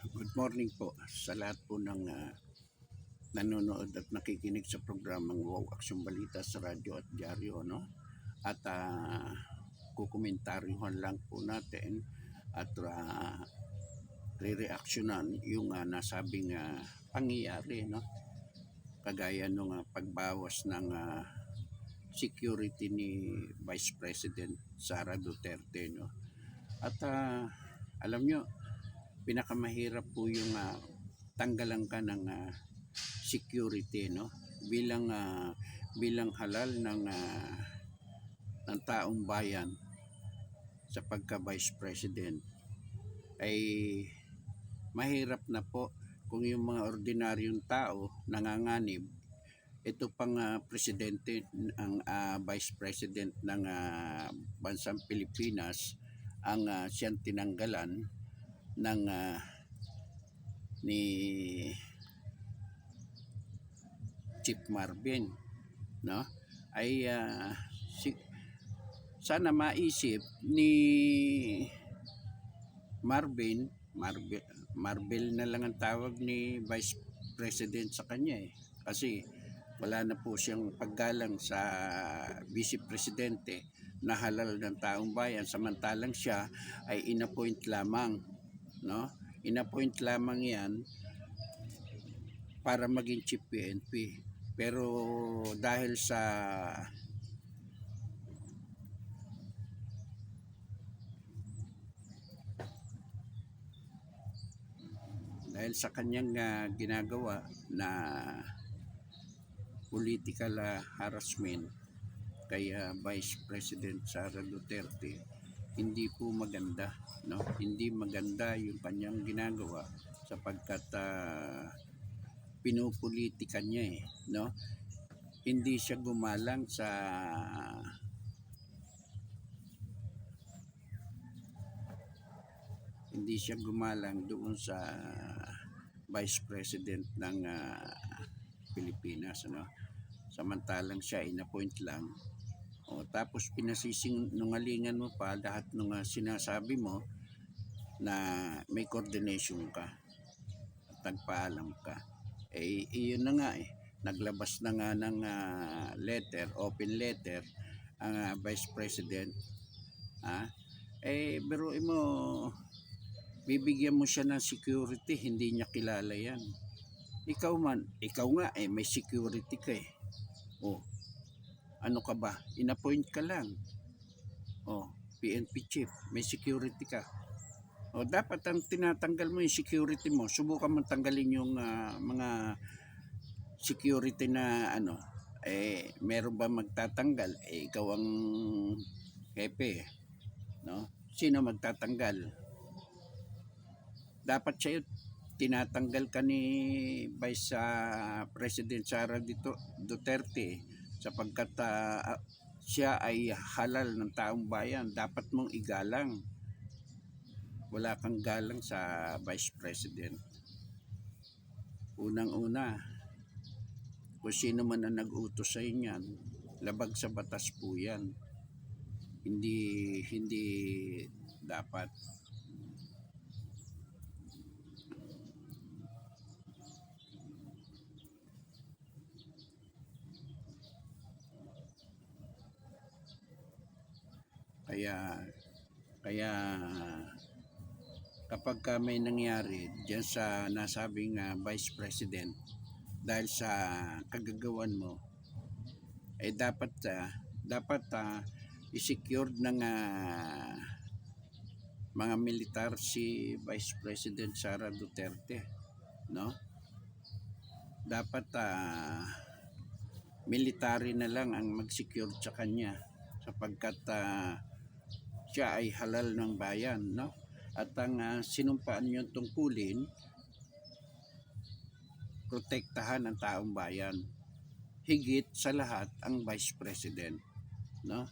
Good morning po sa lahat po ng ah, nanonood at nakikinig sa programang Wow Aksyon Balita sa radyo at dyaryo. No? At uh, kukomentaryuhan lang po natin at uh, re-reactionan yung uh, nasabing ah, pangyayari. No? Kagaya nung ah, pagbawas ng ah, security ni Vice President Sara Duterte. No? At ah, alam nyo, pinakamahirap po yung ah, tanggalan ka ng ah, security no? Bilang ah, bilang halal ng ah, ng taong bayan sa pagka vice president ay mahirap na po kung yung mga ordinaryong tao nanganganib. Ito pang ah, presidente ang ah, vice president ng ah, bansang Pilipinas ang ah, siyang tinanggalan ng ah, ni Chief Marvin no? Ay ah, si, sana maisip ni Marvin Marvel, Marvel na lang ang tawag ni Vice President sa kanya eh. Kasi wala na po siyang paggalang sa Vice Presidente. Na halal ng taong bayan samantalang siya ay inappoint lamang no? Inappoint lamang yan para maging chief PNP pero dahil sa dahil sa kanyang ah, ginagawa na political ah, harassment kay ah, Vice President Sara Duterte hindi po maganda no? Hindi maganda yung kanyang ginagawa sapagkat ah, pinupolitikan niya eh no? Hindi siya gumalang sa hindi siya gumalang doon sa Vice President ng ah, Pilipinas ano samantalang siya inappoint lang o tapos pinasisinungalingan mo pa lahat ng sinasabi mo na may coordination ka at nagpaalam ka. Eh iyon na nga eh. Naglabas na nga ng ah, letter open letter ang ah, Vice President. Ah eh biruin mo bibigyan mo siya ng security hindi niya kilala yan. Ikaw man ikaw nga eh may security ka eh. Oh ano ka ba? Inappoint ka lang. Oh PNP chief may security ka. O dapat ang tinatanggal mo yung security mo subukan mo tanggalin yung ah, mga security na ano. Eh meron ba magtatanggal? Eh ikaw ang hepe no? Sino magtatanggal? Dapat siya tinatanggal ka ni Vice ah, President Sara Dito- Duterte sapagkat ah, siya ay halal ng taong bayan dapat mong igalang. Wala kang galang sa Vice President. Unang-una kung sino man ang nag-utos sa inyan labag sa batas po yan. Hindi hindi dapat Kaya kaya kapag ka may nangyari diyan sa nasabing ah, Vice President dahil sa kagagawan mo eh dapat ah, dapat ah, i-secured ng ah, mga militar si Vice President Sara Duterte no? Dapat ah, military na lang ang mag-secure sa kanya sapagkat ah, siya ay halal ng bayan, no? At ang ah, sinumpaan niyong tungkulin, protektahan ang taong bayan. Higit sa lahat ang Vice President, no?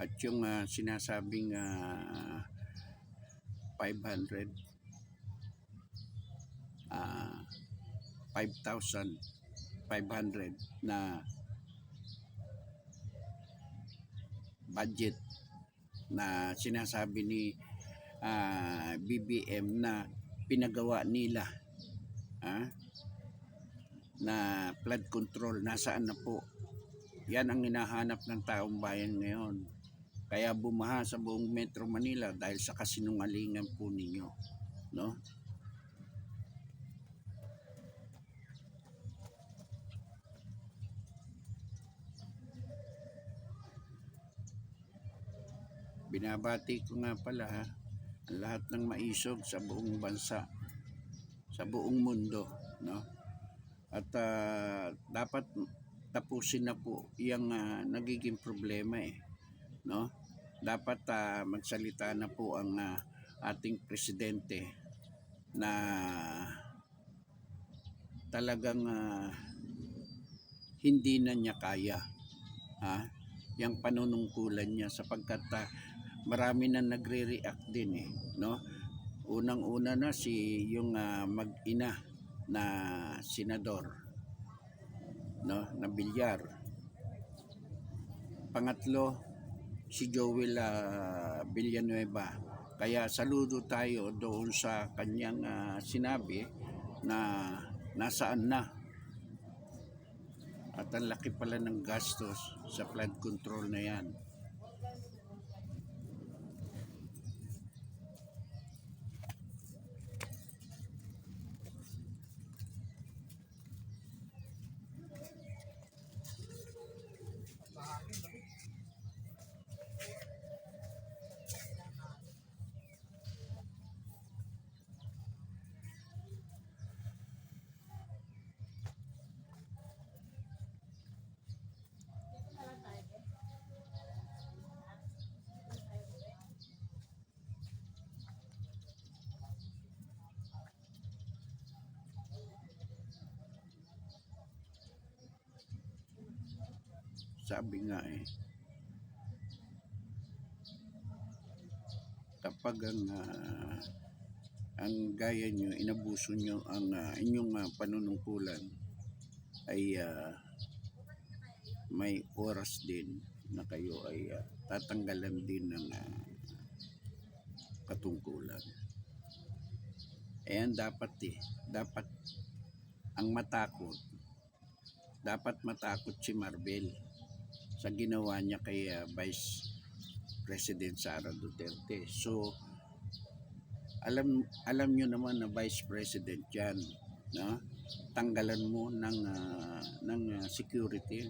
At yung ah, sinasabing ah, 500 ah 5,500 na budget na sinasabi ni ah, BBM na pinagawa nila. Ah, na flood control nasaan na po? Yan ang hinahanap ng taong bayan ngayon kaya bumaha sa buong Metro Manila dahil sa kasinungalingan po ninyo no? Binabati ko nga pala ha, ang lahat ng maisog sa buong bansa sa buong mundo no? At ah, dapat tapusin na po yung ah, nagiging problema eh no dapat ah, magsalita na po ang ah, ating presidente na talagang ah, hindi na niya kaya ha? Yung panunungkulan niya sapagkat ah, marami na nagre-react din eh no? Unang-una na si yung ah, mag-ina na senador no? Na bilyar. Pangatlo si Joel ah, Villanueva. Kaya saludo tayo doon sa kanyang ah, sinabi na nasaan na. At ang laki pala ng gastos sa flood control na yan sabi nga eh. Kapag ang ah, ang gaya nyo inabuso nyo ang ah, inyong ah, panunungkulan ay ah, may oras din na kayo ay ah, tatanggalan din ng ah, katungkulan. Ayan dapat eh. Dapat ang matakot dapat matakot si Marvel sa ginawa niya kay uh, Vice President Sara Duterte. So alam alam niyo naman na Vice President 'yan, no? Tanggalan mo ng ah, ng ah, security.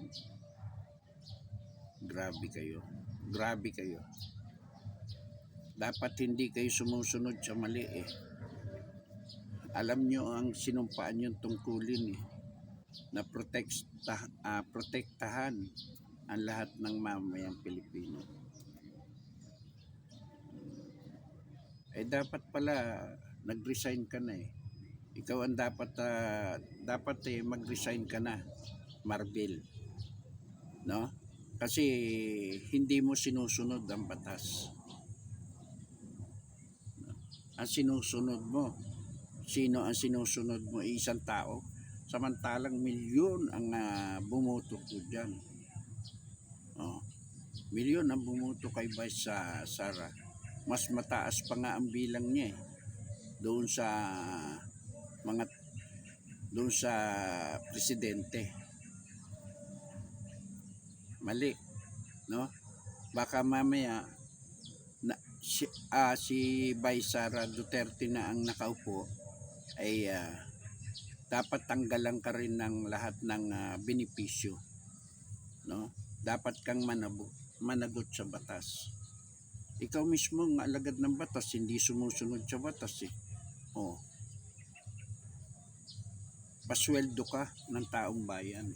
Grabe kayo. Grabe kayo. Dapat hindi kayo sumusunod sa mali eh. Alam niyo ang sinumpaan yung tungkulin eh na protekta, ah, protektahan ang lahat ng mamayang Pilipino. Eh dapat pala nag-resign ka na eh. Ikaw ang dapat ah, dapat eh mag-resign ka na, Marvel. No? Kasi hindi mo sinusunod ang batas. Ang sinusunod mo, sino ang sinusunod mo? Isang tao. Samantalang milyon ang ah, bumoto ko dyan. Oh. Milyon ang bumoto kay Vice sa Sara. Mas mataas pa nga ang bilang niya eh. Doon sa mga doon sa presidente. Mali, no? Baka mamaya na si, ah, si Vice Sara Duterte na ang nakaupo ay ah, dapat tanggalan ka rin ng lahat ng ah, benepisyo, no? Dapat kang manabo, managot sa batas. Ikaw mismo ang alagad ng batas, hindi sumusunod sa batas eh. Oh. Pasweldo ka ng taong bayan.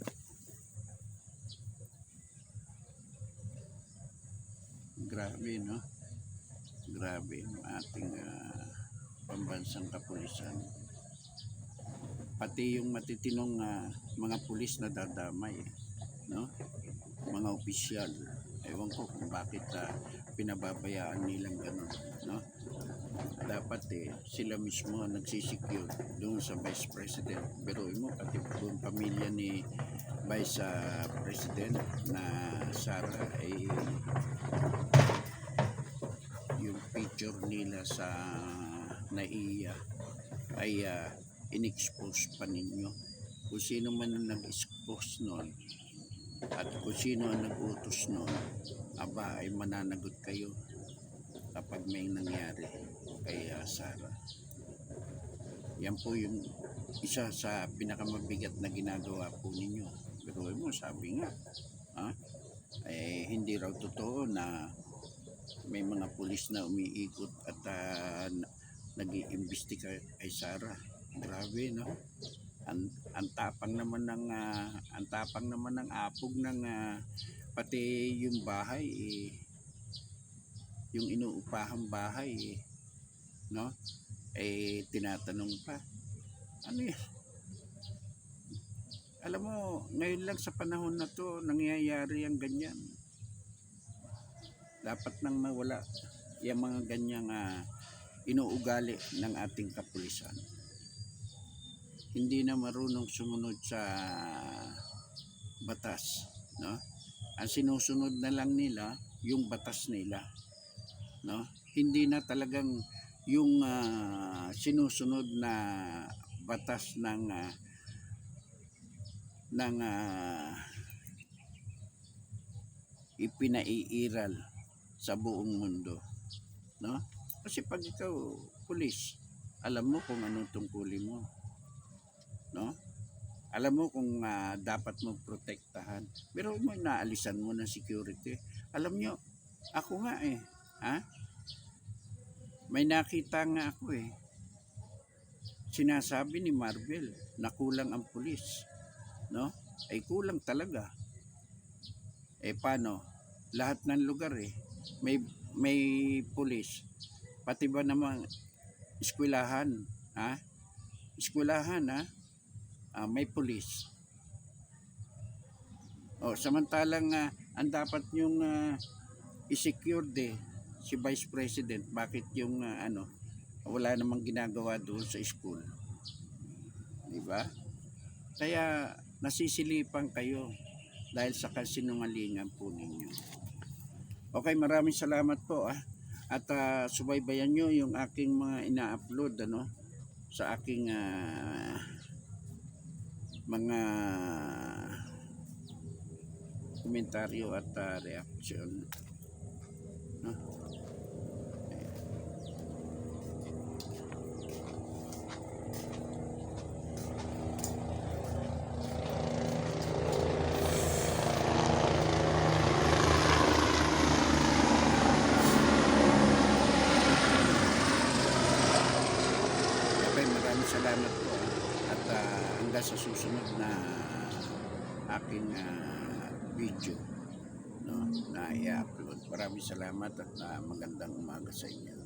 Grabe, no? Grabe ang ating ah, pambansang kapulisan. Pati yung matitinong ah, mga pulis na dadamay, eh, no? Mga opisyal. Ewan ko kung bakit ah, pinababayaan nilang ganun. No? dapat eh, sila mismo nagsisecure doon sa Vice President. Pero mo, pati buong pamilya ni Vice ah, President na Sara ay yung picture nila sa naiya ay ah, in-expose pa ninyo. Kung sino man ang nag-expose noon at kung sino ang nag-utos noon, aba ay mananagot kayo kapag may nangyari kay ah, Sarah. Yan po yung isa sa pinakamabigat na ginagawa po ninyo. Pero mo, sabi nga, ha? eh, hindi raw totoo na may mga pulis na umiikot at uh, nag-iimbestiga kay Sarah. Grabe, no? Ang, ang tapang naman ng ah, ang tapang naman ng apog ng ah, pati yung bahay eh, yung inuupahang bahay eh, no? Eh tinatanong pa. Ano 'yan? Alam mo, ngayon lang sa panahon na to nangyayari ang ganyan. Dapat nang mawala yung mga ganyang ah, inuugali ng ating kapulisan. Hindi na marunong sumunod sa batas, no? Ang sinusunod na lang nila yung batas nila, no? Hindi na talagang yung ah, sinusunod na batas ng ah, ng ah, ipinaiiral sa buong mundo. No? Kasi pag ikaw, pulis, alam mo kung anong tungkulin mo. No? Alam mo kung ah, dapat mo protektahan. Pero mo naalisan mo ng security. Alam nyo, ako nga eh. Ha? May nakita nga ako eh. Sinasabi ni Marvel na kulang ang pulis. No? Ay kulang talaga. Eh paano? Lahat ng lugar eh. May may pulis. Pati ba naman eskwelahan, ha? Eskwelahan, ha? Ah, may pulis. Oh, samantalang ah, ang dapat yung i-secure de si Vice President, bakit yung ah, ano, wala namang ginagawa doon sa school. Di ba? Kaya nasisilipan kayo dahil sa kasinungalingan po ninyo. Okay, maraming salamat po ah. At ah, subaybayan nyo yung aking mga ina-upload ano sa aking ah, mga komentaryo at ah, reaction. No? Maraming salamat hanggang sa susunod na aking ah, video no, na i-upload. Maraming salamat at ah, magandang umaga sa inyo.